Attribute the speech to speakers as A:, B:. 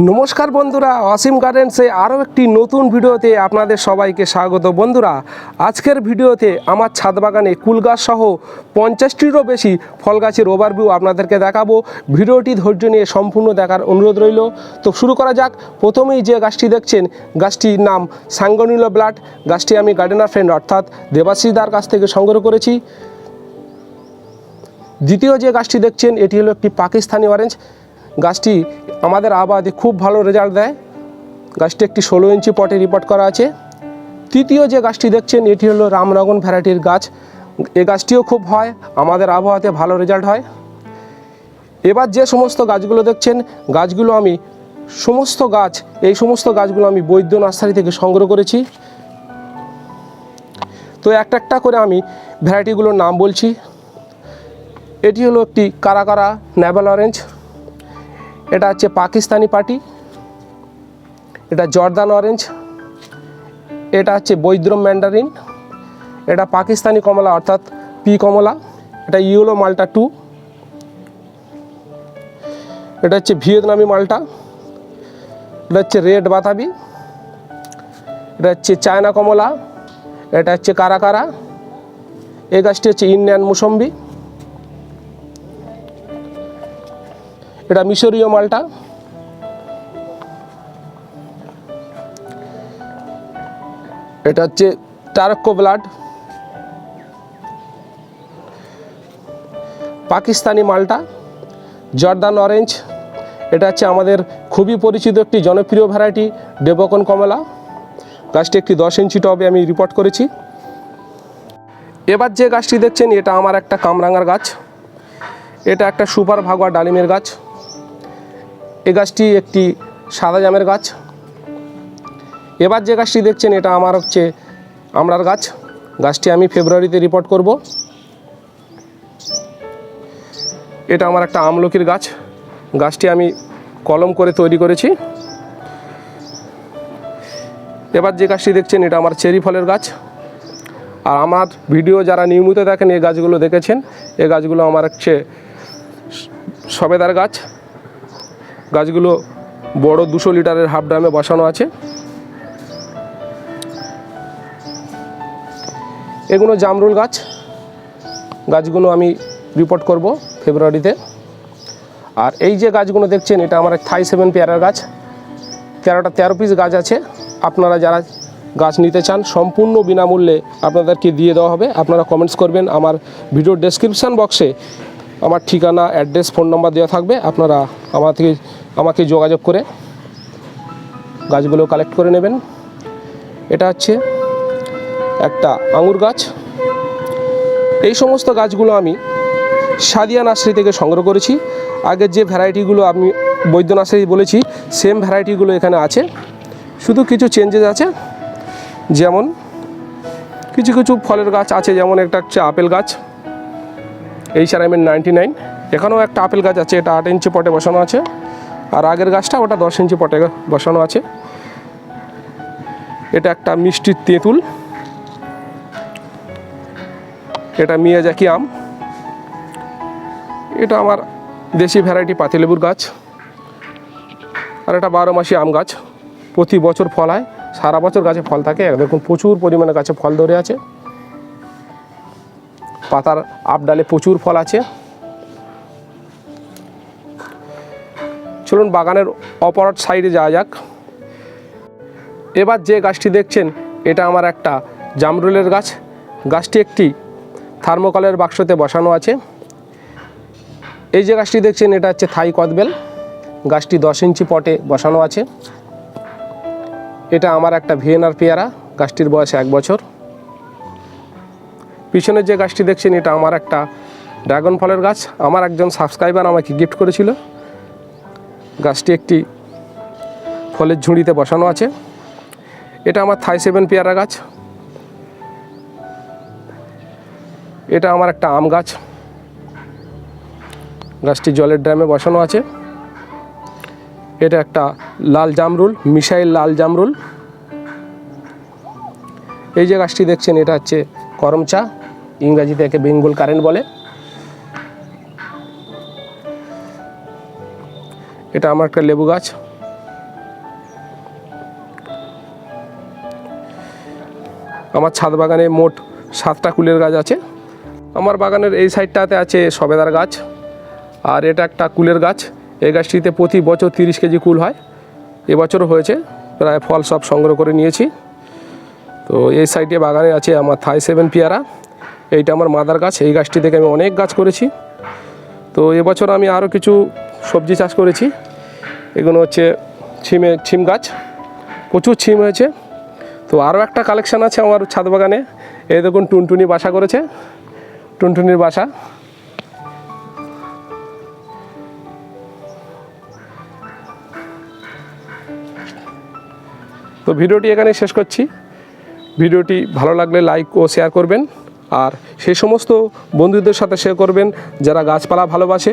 A: নমস্কার বন্ধুরা, অসীম গার্ডেন্সে আরও একটি নতুন ভিডিওতে আপনাদের সবাইকে স্বাগত। বন্ধুরা, আজকের ভিডিওতে আমার ছাদ বাগানে কুল সহ পঞ্চাশটিরও বেশি ফল গাছের ওভারভিউ আপনাদেরকে দেখাবো। ভিডিওটি ধৈর্য নিয়ে সম্পূর্ণ দেখার অনুরোধ রইল। তো শুরু করা যাক। প্রথমেই যে গাছটি দেখছেন, গাছটির নাম সাঙ্গনীল ব্লাড। গাছটি আমি গার্ডেনার ফ্রেন্ড অর্থাৎ দেবাশিসদার কাছ থেকে সংগ্রহ করেছি। দ্বিতীয় যে গাছটি দেখছেন, এটি হলো একটি পাকিস্তানি অরেঞ্জ গাছটি আমাদের আবাদে খুব ভালো রেজাল্ট দেয়। গাছটি একটি ষোলো ইঞ্চি পটে রিপোর্ট করা আছে। তৃতীয় যে গাছটি দেখছেন, এটি হলো রামনগন ভ্যারাইটির গাছ। এ গাছটিও খুব হয়, আমাদের আবহাওয়াতে ভালো রেজাল্ট হয়। এবার যে সমস্ত গাছগুলো দেখছেন, গাছগুলো আমি সমস্ত গাছ, এই সমস্ত গাছগুলো আমি বৈদ্য নার্সারি থেকে সংগ্রহ করেছি। তো একটা একটা করে আমি ভ্যারাইটিগুলোর নাম বলছি। এটি হলো একটি কারা কারা ন্যাভেল অরেঞ্জ। এটা হচ্ছে পাকিস্তানি পার্টি, এটা জর্দান অরেঞ্জ, এটা হচ্ছে বৈদ্রম ম্যান্ডারিন, এটা পাকিস্তানি কমলা অর্থাৎ পি কমলা, এটা ইউলো মালটা টু, এটা হচ্ছে ভিয়েতনামি মালটা, এটা হচ্ছে রেড বাতাবি, এটা হচ্ছে চায়না কমলা, এটা হচ্ছে কারা কারা এই গাছটি হচ্ছে ইন্ডিয়ান মুসম্বি এটা মিশরীয় মালটা। এটা হচ্ছে টারক্কো ব্লাড। পাকিস্তানি মালটা, জর্দান অরেঞ্জ। এটা হচ্ছে আমাদের খুবই পরিচিত একটি জনপ্রিয় ভ্যারাইটি ডেবকন কমলা। গাছটি একটি দশ ইঞ্চি টবে আমি রিপোর্ট করেছি। এবার যে গাছটি দেখছেন, এটা আমার একটা কামরাঙার গাছ। এটা একটা সুপার ভাগোয়া ডালিমের গাছ। এ গাছটি একটি সাদা জামের গাছ। এবার যে গাছটি দেখছেন, এটা আমার হচ্ছে আমড়ার গাছ। গাছটি আমি ফেব্রুয়ারিতে রিপোর্ট করব। এটা আমার একটা আমলকির গাছ। গাছটি আমি কলম করে তৈরি করেছি। এবার যে গাছটি দেখছেন, এটা আমার চেরি ফলের গাছ। আর আমার ভিডিও যারা নিয়মিত দেখেন, এই গাছগুলো দেখেছেন, এই গাছগুলো আমার হচ্ছে সবেদার গাছ। গাছগুলো বড় দুশো লিটারের হাফ ড্রামে বসানো আছে। এগুলো জামরুল গাছ। গাছগুলো আমি রিপোর্ট করব ফেব্রুয়ারিতে আর এই যে গাছগুলো দেখছেন, এটা আমার থাই সেভেন পেয়ারার গাছ। তেরোটা তেরো পিস গাছ আছে। আপনারা যারা গাছ নিতে চান, সম্পূর্ণ বিনামূল্যে আপনাদেরকে দিয়ে দেওয়া হবে। আপনারা কমেন্টস করবেন। আমার ভিডিও ডেসক্রিপশান বক্সে আমার ঠিকানা অ্যাড্রেস ফোন নাম্বার দেওয়া থাকবে। আপনারা আমার থেকে আমাকে যোগাযোগ করে গাছগুলো কালেক্ট করে নেবেন। এটা হচ্ছে একটা আঙুর গাছ। এই সমস্ত গাছগুলো আমি সাদিয়া নার্সারি থেকে সংগ্রহ করেছি। আগের যে ভ্যারাইটিগুলো আমি বৈদ্য নার্সারি বলেছি সেম ভ্যারাইটিগুলো এখানে আছে। শুধু কিছু চেঞ্জেস আছে, যেমন কিছু কিছু ফলের গাছ আছে, যেমন একটা হচ্ছে আপেল গাছ। এই সারাইমের নাইনটি নাইন এখানেও একটা আপেল গাছ আছে, এটা আট ইঞ্চি পটে বসানো আছে। আর আগের গাছটা ওটা দশ ইঞ্চি পটে বসানো আছে। এটা একটা মিষ্টির তেঁতুল। এটা মিয়াজাকি আম। এটা আমার দেশি ভ্যারাইটি পাতিলেবুর গাছ। আর এটা বারো মাসি আম গাছ। প্রতি বছর ফল হয়। সারা বছর গাছে ফল থাকে। দেখুন, প্রচুর পরিমাণে গাছে ফল ধরে আছে। পাতার আপডালে প্রচুর ফল আছে। চলুন বাগানের অপরাধ সাইডে যাওয়া যাক। এবার যে গাছটি দেখছেন, এটা আমার একটা জামরুলের গাছ। গাছটি একটি থার্মোকলের বাক্সতে বসানো আছে। এই যে গাছটি দেখছেন, এটা হচ্ছে থাই কদবেল। গাছটি দশ ইঞ্চি পটে বসানো আছে। এটা আমার একটা ভিয়েনার পেয়ারা, গাছটির বয়স এক বছর। পিছনের যে গাছটি দেখছেন, এটা আমার একটা ড্রাগন ফলের গাছ। আমার একজন সাবস্ক্রাইবার আমাকে গিফট করেছিল। গাছটি একটি ফলের ঝুড়িতে বসানো আছে। এটা আমার থাই সেভেন পেয়ারা গাছ। এটা আমার একটা আম গাছ। গাছটি জলের ড্রামে বসানো আছে। এটা একটা লাল জামরুল মিসাইল লাল জামরুল। এই যে গাছটি দেখছেন, এটা হচ্ছে করম চা ইংরাজিতে একে বেঙ্গল কারেন্ট বলে। এটা আমার একটা লেবু গাছ। আমার ছাদ বাগানে মোট সাতটা কুলের গাছ আছে। আমার বাগানের এই সাইডটাতে আছে সবেদার গাছ। আর এটা একটা কুলের গাছ। এই গাছটিতে প্রতি বছর তিরিশ কেজি কুল হয়। এবছরও হয়েছে। প্রায় ফল সব সংগ্রহ করে নিয়েছি। তো এই সাইডে বাগানে আছে আমার থাই সেভেন পেয়ারা। এইটা আমার মাদার গাছ। এই গাছটি থেকে আমি অনেক গাছ করেছি। তো এবছর আমি আরও কিছু সবজি চাষ করেছি। এগুলো হচ্ছে ছিমে, ছিম গাছ। প্রচুর ছিম হয়েছে। তো আরও একটা কালেকশান আছে আমার ছাদ বাগানে। এই দেখুন, টুনটুনি বাসা করেছে। টুনটুনির বাসা। তো ভিডিওটি এখানে শেষ করছি। ভিডিওটি ভালো লাগলে লাইক ও শেয়ার করবেন। আর সেই সমস্ত বন্ধুদের সাথে শেয়ার করবেন যারা গাছপালা ভালোবাসে।